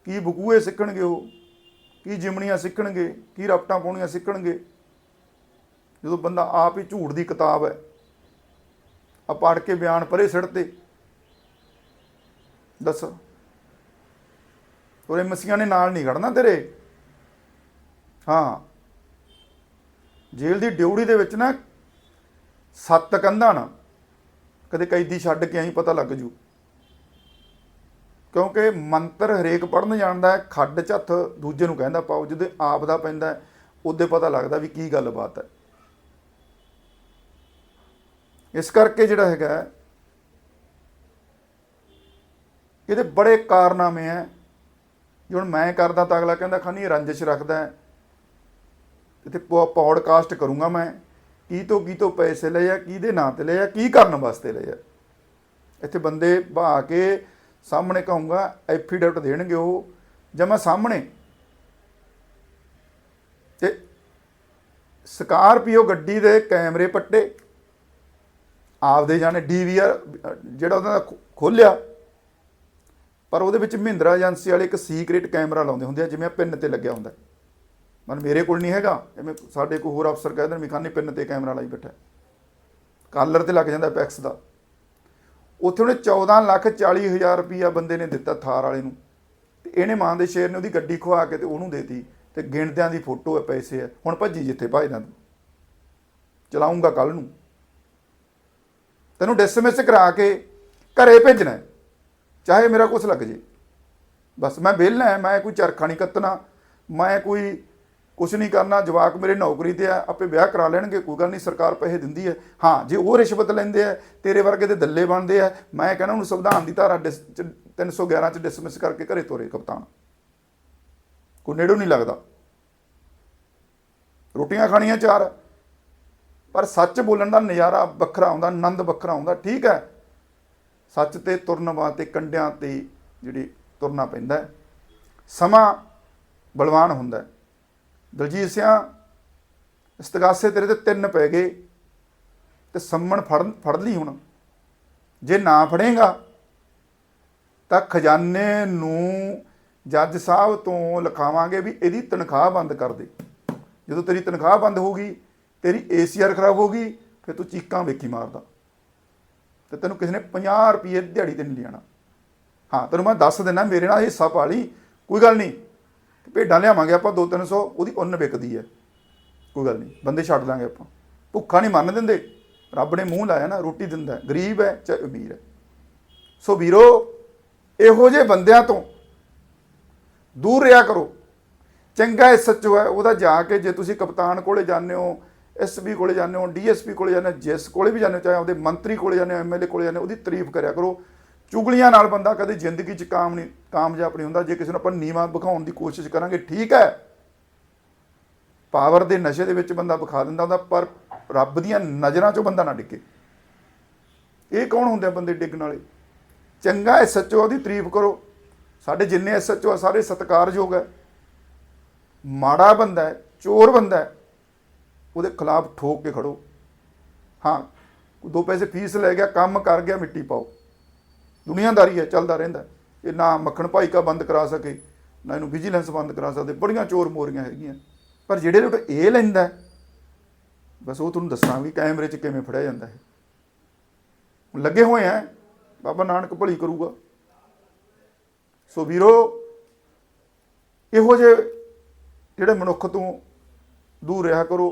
ਕੀ ਬਕੂਏ ਸਿੱਖਣਗੇ ਉਹ? ਕੀ ਜਿਮਣੀਆਂ ਸਿੱਖਣਗੇ? ਕੀ ਰਪਟਾਂ ਪਾਉਣੀਆਂ ਸਿੱਖਣਗੇ? ਜਦੋਂ ਬੰਦਾ ਆਪ ਹੀ ਝੂਠ ਦੀ ਕਿਤਾਬ ਹੈ। ਆ ਪੜ ਕੇ ਬਿਆਨ ਪਰੇ ਸਿੜਤੇ ਦੱਸ। ਤੋਰੇ ਮਸੀਆਂ ਨੇ ਨਾਲ ਨਹੀਂ ਖੜਨਾ ਤੇਰੇ। ਹਾਂ। ਜੇਲ੍ਹ ਦੀ ਡਿਊਟੀ ਦੇ ਵਿੱਚ ਨਾ ਸੱਤ ਕੰਧਾਂ ਨਾ ਕਦੇ ਕੈਦੀ ਛੱਡ ਕੇ ਆਈ ਪਤਾ ਲੱਗ ਜੂ। ਕਿਉਂਕਿ ਮੰਤਰ ਹਰੇਕ ਪੜਨ ਜਾਣਦਾ ਖੱਡ ਝੱਥ ਦੂਜੇ ਨੂੰ ਕਹਿੰਦਾ ਪਾਓ ਜਿਹਦੇ ਆਪ ਦਾ ਪੈਂਦਾ ਹੈ, ਪਤਾ ਲੱਗਦਾ ਵੀ ਕੀ ਗੱਲਬਾਤ ਹੈ। ਇਸ ਕਰਕੇ ਜਿਹੜਾ ਹੈਗਾ ਇਹਦੇ ਬੜੇ ਕਾਰਨਾਮੇ ਹੈ। ਜੇ ਹੁਣ ਮੈਂ ਕਰਦਾ ਤਾਂ ਅਗਲਾ ਕਹਿੰਦਾ, ਖਾਨੀ, ਇਹ ਰੰਜਿਸ਼ ਰੱਖਦਾ ਹੈ। ਤੇ ਪੌਡਕਾਸਟ ਕਰੂੰਗਾ ਮੈਂ। ਕੀ ਤੋਂ ਕੀ ਤੋਂ ਪੈਸੇ ਲਏ ਆ, ਕਿਹਦੇ ਨਾਂ ਤੇ ਲਏ ਆ, ਕੀ ਕਰਨ ਵਾਸਤੇ ਲਏ ਆ? ਇੱਥੇ ਬੰਦੇ ਬਹਾ ਕੇ ਸਾਹਮਣੇ ਕਹੂੰਗਾ ਐਫੀਡੇਵਿਟ ਦੇਣਗੇ ਉਹ, ਜਾਂ ਮੈਂ ਸਾਹਮਣੇ ਤੇ ਸਕਾਰਪੀਓ ਗੱਡੀ ਦੇ ਕੈਮਰੇ ਪੱਟੇ ਆਪਦੇ ਜਾਣੇ ਡੀਵੀਆਰ, ਜਿਹੜਾ ਉਹਨਾਂ ਦਾ ਖੋਲਿਆ। ਪਰ ਉਹਦੇ ਵਿੱਚ ਮਹਿੰਦਰਾ ਏਜੰਸੀ ਵਾਲੇ ਇੱਕ ਸੀਕ੍ਰੀਟ ਕੈਮਰਾ ਲਾਉਂਦੇ ਹੁੰਦੇ ਆ, ਜਿਵੇਂ ਪਿੰਨ ਤੇ ਲੱਗਿਆ ਹੁੰਦਾ। ਮਨ ਮੇਰੇ ਕੋਲ ਨਹੀਂ ਹੈਗਾ ਐਵੇਂ ਸਾਡੇ ਕੋਈ ਹੋਰ ਅਫਸਰ ਕਹਿੰਦੇ ਨੇ ਮਿਖਾਨੀ ਪਿੰਨ ਤੇ ਕੈਮਰਾ ਲਾਈ ਬੈਠਾ। ਕਾਲਰ ਤੇ ਲੱਗ ਜਾਂਦਾ ਪੈਕਸ ਦਾ। ਉੱਥੇ ਉਹਨੇ 14 ਲੱਖ 40 ਹਜ਼ਾਰ ਰੁਪਈਆ ਬੰਦੇ ਨੇ ਦਿੱਤਾ ਥਾਰ ਵਾਲੇ ਨੂੰ। ਤੇ ਇਹਨੇ ਮਾਂ ਦੇ ਸ਼ੇਰ ਨੇ ਉਹਦੀ ਗੱਡੀ ਖਵਾ ਕੇ ਤੇ ਉਹਨੂੰ ਦੇਤੀ। ਤੇ ਗਿਣਦਿਆਂ ਦੀ ਫੋਟੋ ਹੈ, ਪੈਸੇ ਹੈ। ਹੁਣ ਭੱਜੀ ਜਿੱਥੇ ਭੱਜਦਾ ਤੂੰ ਚਲਾਉਂਗਾ ਕੱਲ ਨੂੰ। ਤੈਨੂੰ ਡਿਸਮਿਸ ਕਰਾ ਕੇ ਘਰੇ ਭੇਜਣਾ ਚਾਹੇ ਮੇਰਾ ਕੁਛ ਲੱਗ ਜੇ। ਬਸ ਮੈਂ ਵਿਹਲਾ ਮੈਂ ਕੋਈ ਚਰਖਾ ਨਹੀਂ ਕੱਤਣਾ, ਮੈਂ ਕੋਈ ਕੁਛ ਨਹੀਂ ਕਰਨਾ, ਜਵਾਕ ਮੇਰੇ ਨੌਕਰੀ ਤੇ ਆ, ਆਪੇ ਵਿਆਹ ਕਰਾ ਲੈਣਗੇ, ਕੋਈ ਗੱਲ ਨਹੀਂ, ਸਰਕਾਰ ਪੈਸੇ ਦਿੰਦੀ ਹੈ। ਹਾਂ, ਜੇ ਉਹ ਰਿਸ਼ਵਤ ਲੈਂਦੇ ਆ, ਤੇਰੇ ਵਰਗੇ ਦੇ ਦੱਲੇ ਬਣਦੇ ਆ, ਮੈਂ ਕਹਿੰਦਾ ਉਹਨੂੰ ਸੰਵਿਧਾਨ ਦੀ ਧਾਰਾ ਡਿਸ- ਚ 311 ਚ ਡਿਸਮਿਸ ਕਰਕੇ ਘਰੇ ਤੋਰੇ ਕਪਤਾਨ। ਕੋਈ ਨੇੜੋਂ ਨਹੀਂ ਲੱਗਦਾ। ਰੋਟੀਆਂ ਖਾਣੀਆਂ ਚਾਰ। ਪਰ ਸੱਚ ਬੋਲਣ ਦਾ ਨਜ਼ਾਰਾ ਵੱਖਰਾ ਆਉਂਦਾ, ਆਨੰਦ ਵੱਖਰਾ ਆਉਂਦਾ, ਠੀਕ ਹੈ। ਸੱਚ ਤੇ ਤੁਰਨ ਵਾਸਤੇ ਕੰਡਿਆਂ ਤੇ ਜਿਹੜੀ ਤੁਰਨਾ ਪੈਂਦਾ ਸਮਾਂ ਬਲਵਾਨ ਹੁੰਦਾ ਦਲਜੀਤ ਸਿਆਂ, ਇਸਤਗਾਸੇ ਤੇਰੇ ਤੇ ਤਿੰਨ ਪੈ ਗਏ ਤੇ ਸੰਮਣ ਫੜ ਫੜ ਲਈ ਹੁਣ। ਜੇ ਨਾ ਫੜੇਗਾ ਤਾਂ ਖਜ਼ਾਨੇ ਨੂੰ ਜੱਜ ਸਾਹਿਬ ਤੋਂ ਲਿਖਾਵਾਂਗੇ ਵੀ ਇਹਦੀ ਤਨਖਾਹ ਬੰਦ ਕਰ ਦੇ। ਜਦੋਂ ਤੇਰੀ ਤਨਖਾਹ ਬੰਦ ਹੋਊਗੀ ਤੇਰੀ ਏਸੀਆਰ ਖਰਾਬ ਹੋ ਗਈ, ਫਿਰ ਤੂੰ ਚੀਕਾਂ ਵੇਖੀ ਮਾਰਦਾ। ਤੇ ਤੈਨੂੰ ਕਿਸੇ ਨੇ 50 ਰੁਪਏ ਦਿਹਾੜੀ ਤੇ ਨਹੀਂ ਲੈਣਾ ਹਾਂ, ਤੈਨੂੰ ਮੈਂ ਦੱਸ ਦਿੰਦਾ, ਮੇਰੇ ਨਾਲ ਹਿੱਸਾ ਪਾ ਲਈ, ਕੋਈ ਗੱਲ ਨਹੀਂ। ਭੇਡਾਂ ਲਿਆਵਾਂਗੇ ਆਪਾਂ 2-300 ਉਹਦੀ ਉੱਨ ਵਿਕਦੀ ਹੈ। ਕੋਈ ਗੱਲ ਨਹੀਂ, ਬੰਦੇ ਛੱਡ ਦਾਂਗੇ ਆਪਾਂ। ਭੁੱਖਾ ਨਹੀਂ ਮੰਨ ਦਿੰਦੇ। ਰੱਬ ਨੇ ਮੂੰਹ ਲਾਇਆ ਨਾ, ਰੋਟੀ ਦਿੰਦਾ ਗਰੀਬ ਹੈ, ਚਾਹੇ ਅਮੀਰ ਹੈ। ਸੋ ਵੀਰੋ, ਇਹੋ ਜਿਹੇ ਬੰਦਿਆਂ ਤੋਂ ਦੂਰ ਰਿਹਾ ਕਰੋ। ਚੰਗਾ ਇਹ ਸੱਚੋ ਹੈ, ਉਹਦਾ ਜਾ ਕੇ ਜੇ ਤੁਸੀਂ ਕਪਤਾਨ ਕੋਲੇ ਜਾਂਦੇ ਹੋ ਐਸਪੀ ਕੋਲੇ ਜਾਂਦੇ ਹੋ ਡੀਐਸਪੀ ਕੋਲੇ ਜਾਂਦੇ ਹੋ ਜਿਸ ਕੋਲੇ ਵੀ ਜਾਂਦੇ ਹੋ, ਚਾਹੇ ਉਹਦੇ ਮੰਤਰੀ ਕੋਲੇ ਜਾਂਦੇ ਹੋ ਐਮਐਲਏ ਕੋਲੇ ਜਾਂਦੇ ਹੋ, ਉਹਦੀ ਤਾਰੀਫ ਕਰਿਆ ਕਰੋ। ਚੁਗਲੀਆਂ ਨਾਲ ਬੰਦਾ ਕਦੇ ਜ਼ਿੰਦਗੀ 'ਚ ਕਾਮ ਨਹੀਂ, ਕਾਮਯਾਬ ਨਹੀਂ ਹੁੰਦਾ। ਜੇ ਕਿਸੇ ਨੂੰ ਆਪਾਂ ਨੀਵਾਂ ਵਿਖਾਉਣ ਦੀ ਕੋਸ਼ਿਸ਼ ਕਰਾਂਗੇ, ਠੀਕ ਹੈ। ਪਾਵਰ ਦੇ ਨਸ਼ੇ ਦੇ ਵਿੱਚ ਬੰਦਾ ਵਿਖਾ ਦਿੰਦਾ ਹੁੰਦਾ, ਪਰ ਰੱਬ ਦੀਆਂ ਨਜ਼ਰਾਂ 'ਚੋਂ ਬੰਦਾ ਨਾ ਡਿੱਗੇ। ਇਹ ਕੌਣ ਹੁੰਦੇ ਬੰਦੇ ਡਿੱਗਣ ਵਾਲੇ? ਚੰਗਾ ਐਸਐਚਓ ਦੀ ਤਾਰੀਫ ਕਰੋ। ਸਾਡੇ ਜਿੰਨੇ ਐਸਐਚਓ ਆ, ਸਾਰੇ ਸਤਿਕਾਰਯੋਗ ਹੈ। ਮਾੜਾ ਬੰਦਾ ਹੈ, ਚੋਰ ਬੰਦਾ ਹੈ। ਉਹਦੇ ਖਿਲਾਫ ਠੋਕ ਕੇ ਖੜੋ। ਹਾਂ, ਦੋ ਪੈਸੇ ਫੀਸ ਲੈ ਗਿਆ, ਕੰਮ ਕਰ ਗਿਆ, ਮਿੱਟੀ ਪਾਓ। ਦੁਨੀਆਦਾਰੀ ਹੈ, ਚੱਲਦਾ ਰਹਿੰਦਾ ਇਹ ਨਾ ਮੱਖਣ ਭਾਈ ਕਾ ਬੰਦ ਕਰਾ ਸਕੇ, ਨਾ ਇਹਨੂੰ ਵਿਜੀਲੈਂਸ ਬੰਦ ਕਰਾ ਸਕਦੇ, ਬੜੀਆਂ ਚੋਰ ਮੋਰੀਆਂ ਹੈਗੀਆਂ। ਪਰ ਜਿਹੜੇ ਲੋਟ ਇਹ ਲੈਂਦਾ ਬਸ ਉਹ ਤੁਹਾਨੂੰ ਦੱਸਾਂਗੇ ਕੈਮਰੇ 'ਚ ਕਿਵੇਂ ਫੜਿਆ ਜਾਂਦਾ ਹੈ। ਹੁਣ ਲੱਗੇ ਹੋਏ ਆ, ਬਾਬਾ ਨਾਨਕ ਭਲੀ ਕਰੂਗਾ। ਸੋ ਵੀਰੋ, ਇਹੋ ਜਿਹੇ ਜਿਹੜੇ ਮਨੁੱਖ ਤੋਂ ਦੂਰ ਰਿਹਾ ਕਰੋ।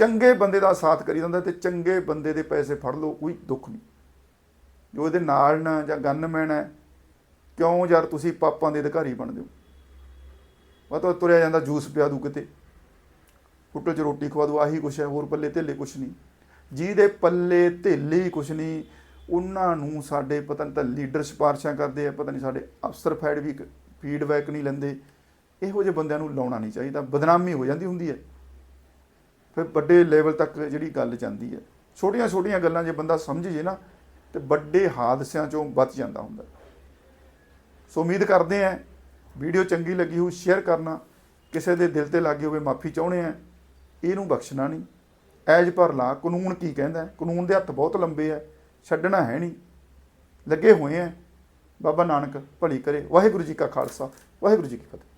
ਚੰਗੇ ਬੰਦੇ ਦਾ ਸਾਥ ਕਰੀ ਜਾਂਦਾ ਤੇ ਚੰਗੇ ਬੰਦੇ ਦੇ ਪੈਸੇ ਫੜ ਲਓ, ਕੋਈ ਦੁੱਖ ਨਹੀਂ। ਜੋ ਇਹਦੇ ਨਾਲ ਨਾ ਜਾਂ ਗਨਮੈਨ ਹੈ, ਕਿਉਂ ਯਾਰ ਤੁਸੀਂ ਪਾਪਾਂ ਦੇ ਅਧਿਕਾਰੀ ਬਣਦੇ ਹੋ? ਉਹ ਤੁਰਿਆ ਜਾਂਦਾ, ਜੂਸ ਪਿਆ ਦੂ ਕਿਤੇ। ਹੋਟਲ 'ਚ ਰੋਟੀ ਖਵਾ ਦੂ, ਆਹੀ ਕੁਛ ਹੈ, ਹੋਰ ਪੱਲੇ ਧੇਲੇ ਕੁਛ ਨਹੀਂ। ਜਿਹਦੇ ਪੱਲੇ ਧੇਲੇ ਕੁਛ ਨਹੀਂ, ਉਹਨਾਂ ਨੂੰ ਸਾਡੇ ਪਤਾ ਨਹੀਂ ਤਾਂ ਲੀਡਰ ਸਿਫਾਰਸ਼ਾਂ ਕਰਦੇ ਆ, ਪਤਾ ਨਹੀਂ ਸਾਡੇ ਅਫਸਰ ਫੈਡ ਵੀ ਫੀਡਬੈਕ ਨਹੀਂ ਲੈਂਦੇ। ਇਹੋ ਜਿਹੇ ਬੰਦਿਆਂ ਨੂੰ ਲਾਉਣਾ ਨਹੀਂ ਚਾਹੀਦਾ, ਬਦਨਾਮੀ ਹੋ ਜਾਂਦੀ ਹੁੰਦੀ ਹੈ। ਫਿਰ ਵੱਡੇ ਲੈਵਲ ਤੱਕ ਜਿਹੜੀ ਗੱਲ ਜਾਂਦੀ ਹੈ। ਛੋਟੀਆਂ ਛੋਟੀਆਂ ਗੱਲਾਂ ਜੇ ਬੰਦਾ ਸਮਝ ਜੇ ਨਾ, ਤੇ ਵੱਡੇ ਹਾਦਸਿਆਂ ਚੋਂ ਬਚ ਜਾਂਦਾ ਹੁੰਦਾ। ਸੋ ਉਮੀਦ ਕਰਦੇ ਆਂ ਵੀਡੀਓ ਚੰਗੀ ਲੱਗੀ ਹੋ ਸ਼ੇਅਰ ਕਰਨਾ, ਕਿਸੇ ਦੇ ਦਿਲ ਤੇ ਲੱਗੀ ਹੋਵੇ ਮਾਫੀ ਚਾਹੁੰਦੇ ਆ ਇਹਨੂੰ ਬਖਸ਼ਣਾ ਨਹੀਂ। ਐਜ ਪਰ ਲਾ, ਕਾਨੂੰਨ ਕੀ ਕਹਿੰਦਾ ਕਾਨੂੰਨ ਦੇ ਹੱਥ ਬਹੁਤ ਲੰਬੇ ਆ ਛੱਡਣਾ ਹੈ ਨਹੀਂ। ਲੱਗੇ ਹੋਏ ਆ ਬਾਬਾ ਨਾਨਕ ਭਲੀ ਕਰੇ। ਵਾਹਿਗੁਰੂ ਜੀ ਕਾ ਖਾਲਸਾ, ਵਾਹਿਗੁਰੂ ਜੀ ਕੀ ਫਤਿਹ।